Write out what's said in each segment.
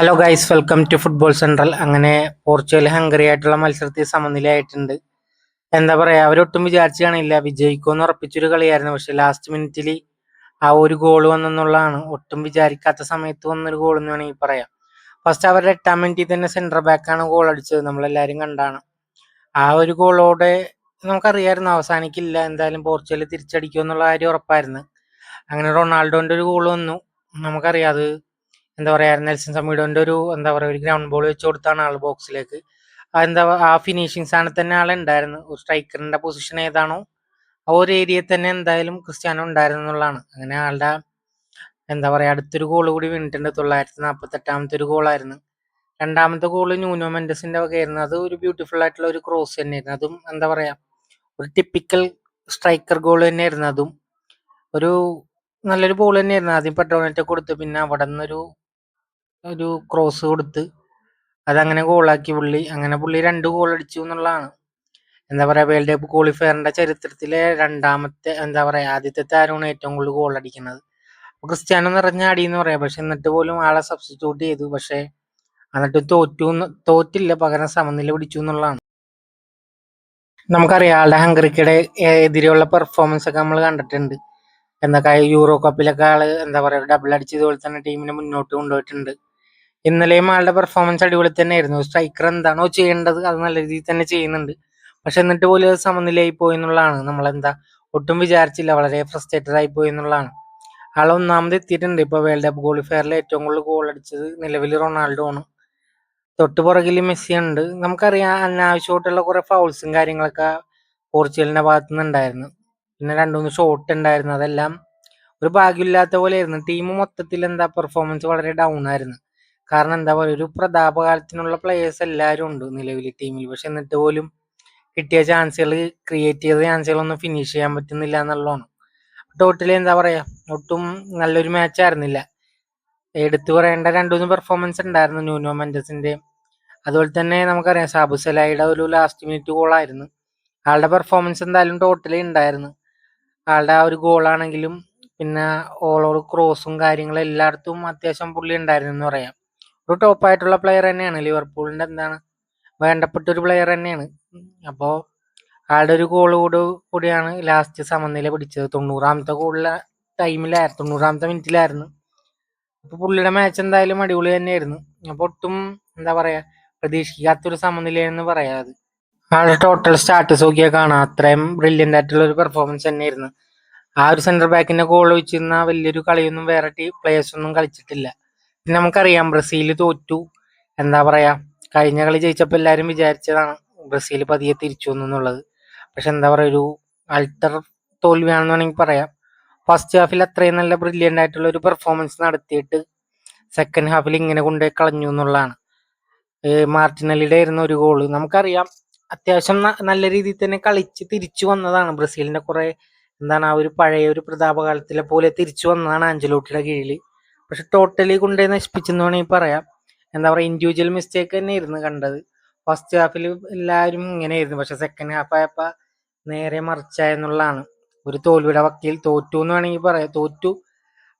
Hello guys welcome to football central അങ്ങനെ Portugal Hungary ആയിട്ടുള്ള മത്സരത്തിൽ സമനിലയായിട്ടുണ്ട്. എന്താ പറയാ അവരൊട്ടും വിചാരിച്ചു കാണില്ല. വിജയിക്കുമെന്ന് ഉറപ്പിച്ചൊരു കളിയായിരുന്നു. പക്ഷെ ലാസ്റ്റ് മിനിറ്റിൽ ആ ഒരു ഗോൾ വന്നെന്നുള്ളതാണ്. ഒട്ടും വിചാരിക്കാത്ത സമയത്ത് വന്നൊരു ഗോൾ എന്ന് വേണമെങ്കിൽ പറയാം. ഫസ്റ്റ് അവരുടെ എട്ടാം മിനിറ്റിൽ തന്നെ സെൻട്രൽ ബാക്കാണ് ഗോൾ അടിച്ചത്. നമ്മളെല്ലാവരും കണ്ടാണ്. ആ ഒരു ഗോളോടെ നമുക്കറിയായിരുന്നു. അവസാനിക്കില്ല. എന്തായാലും പോർച്ചുഗൽ തിരിച്ചടിക്കുമെന്നുള്ള കാര്യം ഉറപ്പായിരുന്നു. അങ്ങനെ റൊണാൾഡോന്റെ ഒരു ഗോൾ വന്നു. നമുക്കറിയാം അത് എന്താ പറയുക നെൽസൺ സമീഡോന്റെ ഒരു എന്താ പറയുക ഒരു ഗ്രൗണ്ട് ബോൾ വെച്ച് കൊടുത്താണ് ആൾ ബോക്സിലേക്ക് എന്താ ആ ഫിനിഷിങ് സ്ഥാനത്ത് തന്നെ ആളുണ്ടായിരുന്നു ഒരു സ്ട്രൈക്കറിന്റെ പൊസിഷൻ ഏതാണോ ആ ഒരു ഏരിയയിൽ തന്നെ എന്തായാലും ക്രിസ്ത്യാനോ ഉണ്ടായിരുന്നു എന്നുള്ളതാണ്. അങ്ങനെ ആളുടെ എന്താ പറയുക അടുത്തൊരു ഗോൾ കൂടി വീണിട്ടുണ്ട്. തൊള്ളായിരത്തി നാൽപ്പത്തി എട്ടാമത്തെ ഒരു ഗോളായിരുന്നു രണ്ടാമത്തെ ഗോൾ ന്യൂനോ മെൻഡസിന്റെ വകയായിരുന്നു. അത് ഒരു ബ്യൂട്ടിഫുൾ ആയിട്ടുള്ള ഒരു ക്രോസ് തന്നെയായിരുന്നു. അതും എന്താ പറയുക ഒരു ടിപ്പിക്കൽ സ്ട്രൈക്കർ ഗോൾ തന്നെയായിരുന്നു. അതും ഒരു നല്ലൊരു ബോൾ തന്നെയായിരുന്നു. ആദ്യം പെട്രോണറ്റ് കൊടുത്തു പിന്നെ അവിടെ നിന്നൊരു ഒരു ക്രോസ് കൊടുത്ത് അതങ്ങനെ ഗോളാക്കി പുള്ളി. അങ്ങനെ പുള്ളി രണ്ട് ഗോൾ അടിച്ചു എന്നുള്ളതാണ്. എന്താ പറയുക വേൾഡ് കപ്പ് ക്വാളിഫയറിന്റെ ചരിത്രത്തിലെ രണ്ടാമത്തെ എന്താ പറയുക ആദ്യത്തെ താരമാണ് ഏറ്റവും കൂടുതൽ ഗോൾ അടിക്കുന്നത്. ക്രിസ്ത്യാനോ നിറഞ്ഞ അടി എന്ന് പറയാം. പക്ഷെ എന്നിട്ട് പോലും ആളെ സബ്സ്റ്റിറ്റ്യൂട്ട് ചെയ്തു. പക്ഷെ എന്നിട്ട് തോറ്റു തോറ്റില്ല. പകരം സമനില പിടിച്ചു എന്നുള്ളതാണ്. നമുക്കറിയാം ആളുടെ ഹംഗറിക്കയുടെ എതിരെയുള്ള പെർഫോമൻസ് ഒക്കെ നമ്മൾ കണ്ടിട്ടുണ്ട്. എന്നൊക്കെ യൂറോ കപ്പിലൊക്കെ ആൾ എന്താ പറയുക ഡബിൾ അടിച്ചതുപോലെ തന്നെ ടീമിനെ മുന്നോട്ട് കൊണ്ടുപോയിട്ടുണ്ട്. ഇന്നലെയും ആളുടെ പെർഫോമൻസ് അടിപൊളി തന്നെയായിരുന്നു. സ്ട്രൈക്കർ എന്താണോ ചെയ്യേണ്ടത് അത് നല്ല രീതിയിൽ തന്നെ ചെയ്യുന്നുണ്ട്. പക്ഷെ എന്നിട്ട് പോലും അത് സമനിലയായി പോയി എന്നുള്ളതാണ്. നമ്മളെന്താ ഒട്ടും വിചാരിച്ചില്ല. വളരെ ഫ്രസ്ട്രേറ്റഡ് ആയി പോയി എന്നുള്ളതാണ്. ആൾ ഒന്നാമത് എത്തിയിട്ടുണ്ട്. ഇപ്പൊ വേൾഡ് കപ്പ് ക്വാളിഫയറിൽ ഏറ്റവും കൂടുതൽ ഗോൾ അടിച്ചത് നിലവിൽ റൊണാൾഡോ ആണ് തൊട്ട് പുറകിൽ മെസ്സി ഉണ്ട്. നമുക്കറിയാം അനാവശ്യമായിട്ടുള്ള കുറേ ഫൗൾസും കാര്യങ്ങളൊക്കെ പോർച്ചുഗലിന്റെ ഭാഗത്തു നിന്നുണ്ടായിരുന്നു പിന്നെ രണ്ട് മൂന്ന് ഷോട്ട് ഉണ്ടായിരുന്നു. അതെല്ലാം ഒരു ഭാഗ്യമില്ലാത്ത പോലെ ആയിരുന്നു ടീം മൊത്തത്തിൽ എന്താ പെർഫോമൻസ് വളരെ ഡൗൺ ആയിരുന്നു. കാരണം എന്താ പറയുക ഒരു പ്രതാപകാലത്തിനുള്ള പ്ലേയേഴ്സ് എല്ലാവരും ഉണ്ട് നിലവിൽ ടീമിൽ പക്ഷെ എന്നിട്ട് പോലും കിട്ടിയ ചാൻസുകൾ ക്രിയേറ്റ് ചെയ്ത ചാൻസുകളൊന്നും ഫിനിഷ് ചെയ്യാൻ പറ്റുന്നില്ല എന്നുള്ളതാണ്. ടോട്ടലി എന്താ പറയാ ഒട്ടും നല്ലൊരു മാച്ച് ആയിരുന്നില്ല. എടുത്തു പറയേണ്ട രണ്ടു മൂന്ന് പെർഫോമൻസ് ഉണ്ടായിരുന്നു ന്യൂനോ മെൻഡസിന്റെ. അതുപോലെ തന്നെ നമുക്കറിയാം സാബു സലായിയുടെ ഒരു ലാസ്റ്റ് മിനിറ്റ് ഗോളായിരുന്നു ആളുടെ പെർഫോമൻസ് എന്തായാലും ടോട്ടലി ഉണ്ടായിരുന്നു ആളുടെ ആ ഒരു ഗോളാണെങ്കിലും പിന്നെ ഓൾ ഓവർ ക്രോസും കാര്യങ്ങളും എല്ലായിടത്തും അത്യാവശ്യം പുള്ളി ഉണ്ടായിരുന്നു എന്ന് പറയാം. ഒരു ടോപ്പ് ആയിട്ടുള്ള പ്ലെയർ തന്നെയാണ്. ലിവർപൂളിന്റെ എന്താണ്? വേണ്ടപ്പെട്ട ഒരു പ്ലെയർ തന്നെയാണ്. അപ്പോൾ ആളുടെ ഒരു ഗോൾ കൂടെ കൂടിയാണ് ലാസ്റ്റ് സമനില പിടിച്ചത്. തൊണ്ണൂറാമത്തെ ഗോളിലെ ടൈമിലായിരുന്നു തൊണ്ണൂറാമത്തെ മിനിറ്റിലായിരുന്നു അപ്പോൾ പുള്ളിയുടെ മാച്ച് എന്തായാലും അടിപൊളി തന്നെയായിരുന്നു. അപ്പൊ ഒട്ടും എന്താ പറയാ പ്രതീക്ഷിക്കാത്തൊരു സമനിലയെന്ന് പറയാം അത്. ആളുടെ ടോട്ടൽ സ്റ്റാറ്റസ് നോക്കിയാൽ കാണാം. അത്രയും ബ്രില്യന്റ് ആയിട്ടുള്ള ഒരു പെർഫോമൻസ് തന്നെയായിരുന്നു. ആ ഒരു സെന്റർ ബാക്കിന്റെ ഗോൾ വെച്ചിരുന്ന വലിയൊരു കളിയൊന്നും വേറെ ടീ പ്ലേയേഴ്സ് ഒന്നും കളിച്ചിട്ടില്ല. നമുക്കറിയാം ബ്രസീൽ തോറ്റു. എന്താ പറയാ കഴിഞ്ഞ കളി ജയിച്ചപ്പോൾ എല്ലാവരും വിചാരിച്ചതാണ് ബ്രസീൽ പതിയെ തിരിച്ചു എന്നുള്ളത് പക്ഷെ എന്താ പറയാ ഒരു അൾട്ടർ തോൽവിയാണെന്ന് വേണമെങ്കിൽ പറയാം. ഫസ്റ്റ് ഹാഫിൽ അത്രയും നല്ല ബ്രില്യന്റ് ആയിട്ടുള്ള ഒരു പെർഫോമൻസ് നടത്തിയിട്ട് സെക്കൻഡ് ഹാഫിൽ ഇങ്ങനെ കൊണ്ടുപോയി കളഞ്ഞു എന്നുള്ളതാണ്. മാർട്ടിനലിയുടെ ആയിരുന്നു ഒരു ഗോൾ നമുക്കറിയാം അത്യാവശ്യം നല്ല രീതിയിൽ തന്നെ കളിച്ച് തിരിച്ചു വന്നതാണ് ബ്രസീലിന്റെ കുറേ എന്താണ് ആ ഒരു പഴയ ഒരു പ്രതാപകാലത്തിലെ പോലെ തിരിച്ചു വന്നതാണ് ആഞ്ചലോട്ടിയുടെ കീഴിൽ പക്ഷെ ടോട്ടലി കൊണ്ടുപോയി നശിപ്പിച്ചെന്ന് വേണമെങ്കിൽ പറയാം. എന്താ പറയുക ഇൻഡിവിജ്വൽ മിസ്റ്റേക്ക് തന്നെയായിരുന്നു കണ്ടത്. ഫസ്റ്റ് ഹാഫിൽ എല്ലാവരും ഇങ്ങനെയായിരുന്നു. പക്ഷെ സെക്കൻഡ് ഹാഫ് ആയപ്പോൾ നേരെ മറിച്ചായെന്നുള്ളതാണ് ഒരു തോൽവിയുടെ വക്കീൽ തോറ്റു എന്ന് വേണമെങ്കിൽ പറയാം. തോറ്റു.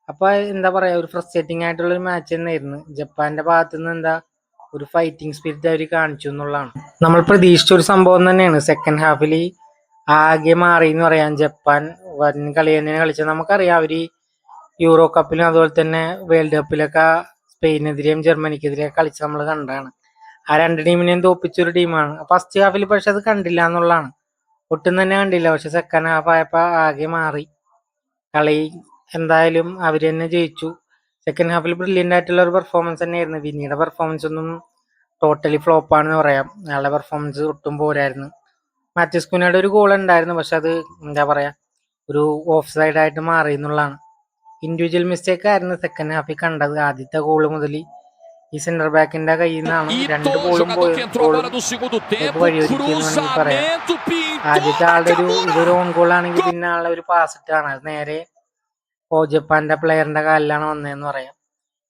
അപ്പോൾ എന്താ പറയാ ഒരു ഫ്രസ്ട്രേറ്റിംഗ് ആയിട്ടുള്ള ഒരു മാച്ച് തന്നെയായിരുന്നു. ജപ്പാന്റെ ഭാഗത്തു നിന്ന് എന്താ ഒരു ഫൈറ്റിംഗ് സ്പിരിറ്റ് അവർ കാണിച്ചു എന്നുള്ളതാണ്. നമ്മൾ പ്രതീക്ഷിച്ച ഒരു സംഭവം തന്നെയാണ്. സെക്കൻഡ് ഹാഫിൽ ആകെ മാറി എന്ന് പറയാം. ജപ്പാൻ വൻ കളി തന്നെയാണ് കളിച്ചത്. നമുക്കറിയാം അവർ യൂറോ കപ്പിലും അതുപോലെ തന്നെ വേൾഡ് കപ്പിലൊക്കെ സ്പെയിനെതിരെയും ജർമ്മനിക്കെതിരെയും കളിച്ച് നമ്മൾ കണ്ടതാണ്. ആ രണ്ട് ടീമിനെയും തോപ്പിച്ചൊരു ടീമാണ് ഫസ്റ്റ് ഹാഫിൽ പക്ഷെ അത് കണ്ടില്ല എന്നുള്ളതാണ്. ഒട്ടും തന്നെ കണ്ടില്ല. പക്ഷെ സെക്കൻഡ് ഹാഫ് ആയപ്പോൾ ആകെ മാറി. കളി എന്തായാലും അവർ തന്നെ ജയിച്ചു. സെക്കൻഡ് ഹാഫിൽ ബ്രില്യന്റ് ആയിട്ടുള്ള ഒരു പെർഫോമൻസ് തന്നെയായിരുന്നു. വിനിയുടെ പെർഫോമൻസ് ഒന്നും ടോട്ടലി ഫ്ലോപ്പ് ആണെന്ന് പറയാം. അയാളുടെ പെർഫോമൻസ് ഒട്ടും പോരായിരുന്നു. മാത്യൂസ് കുനയുടെ ഒരു ഗോൾ ഉണ്ടായിരുന്നു. പക്ഷെ അത് എന്താ പറയുക ഒരു ഓഫ് സൈഡായിട്ട് മാറി എന്നുള്ളതാണ്. ഇൻഡിവിജ്വൽ മിസ്റ്റേക്ക് ആയിരുന്നു സെക്കൻഡ് ഹാഫിൽ കണ്ടത്. ആദ്യത്തെ ഗോൾ മുതൽ ഈ സെന്റർ ബാക്കിന്റെ കയ്യിൽ നിന്നാണ് രണ്ട് ഗോളും പറയാം. ആദ്യത്തെ ആളുടെ ഒരു ഇതൊരു ഓൺ ഗോൾ ആണെങ്കിൽ പിന്നെ ആളുടെ ഒരു പാസ് ഇട്ടാണ് അത് നേരെ ഓ ജപ്പാന്റെ പ്ലെയറിന്റെ കാലിലാണ് വന്നതെന്ന് പറയാം.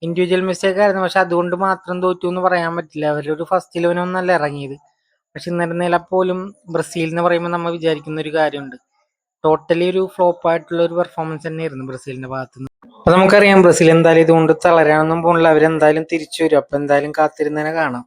ഇൻഡിവിജ്വൽ മിസ്റ്റേക്ക് ആയിരുന്നു. പക്ഷെ അതുകൊണ്ട് മാത്രം തോറ്റു എന്ന് പറയാൻ പറ്റില്ല. അവരുടെ ഒരു ഫസ്റ്റ് ഇലവനൊന്നല്ല ഇറങ്ങിയത്. പക്ഷെ എന്നിരുന്നാൽ പോലും ബ്രസീൽ എന്ന് പറയുമ്പോൾ നമ്മൾ വിചാരിക്കുന്ന ഒരു കാര്യമുണ്ട്. ടോട്ടലി ഒരു ഫ്ലോപ്പ് ആയിട്ടുള്ള ഒരു പെർഫോമൻസ് തന്നെയായിരുന്നു ബ്രസീലിന്റെ ഭാഗത്ത് നിന്ന് അപ്പൊ നമുക്കറിയാം ബ്രസീൽ എന്തായാലും ഇതുകൊണ്ട് തളരാനൊന്നും പോണില്ല. അവരെന്തായാലും തിരിച്ചു വരും. അപ്പൊ എന്തായാലും കാത്തിരുന്നതിനെ കാണാം.